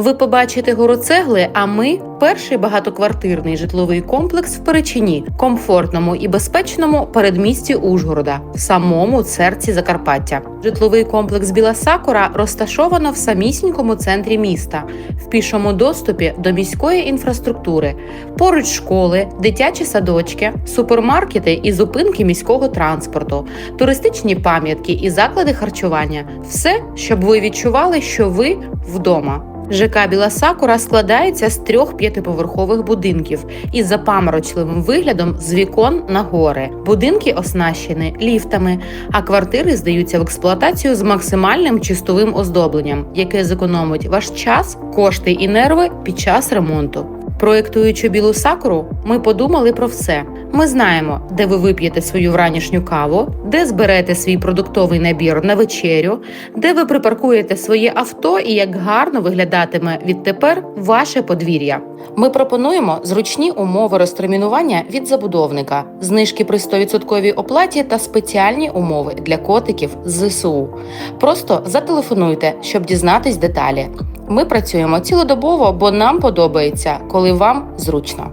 Ви побачите гору цегли, а ми перший багатоквартирний житловий комплекс в Перечині, комфортному і безпечному передмісті Ужгорода, в самому серці Закарпаття. Житловий комплекс Біла Сакура розташовано в самісінькому центрі міста, в пішому доступі до міської інфраструктури, поруч школи, дитячі садочки, супермаркети і зупинки міського транспорту, туристичні пам'ятки і заклади харчування все, щоб ви відчували, що ви вдома. ЖК Біла Сакура складається з трьох п'ятиповерхових будинків із запаморочливим виглядом з вікон на гори. Будинки оснащені ліфтами, а квартири здаються в експлуатацію з максимальним чистовим оздобленням, яке зекономить ваш час, кошти і нерви під час ремонту. Проєктуючи білу сакуру, ми подумали про все. Ми знаємо, де ви вип'єте свою вранішню каву, де зберете свій продуктовий набір на вечерю, де ви припаркуєте своє авто і як гарно виглядатиме відтепер ваше подвір'я. Ми пропонуємо зручні умови розтермінування від забудовника, знижки при 100% оплаті та спеціальні умови для котиків з ЗСУ. Просто зателефонуйте, щоб дізнатись деталі. Ми працюємо цілодобово, бо нам подобається, коли вам зручно.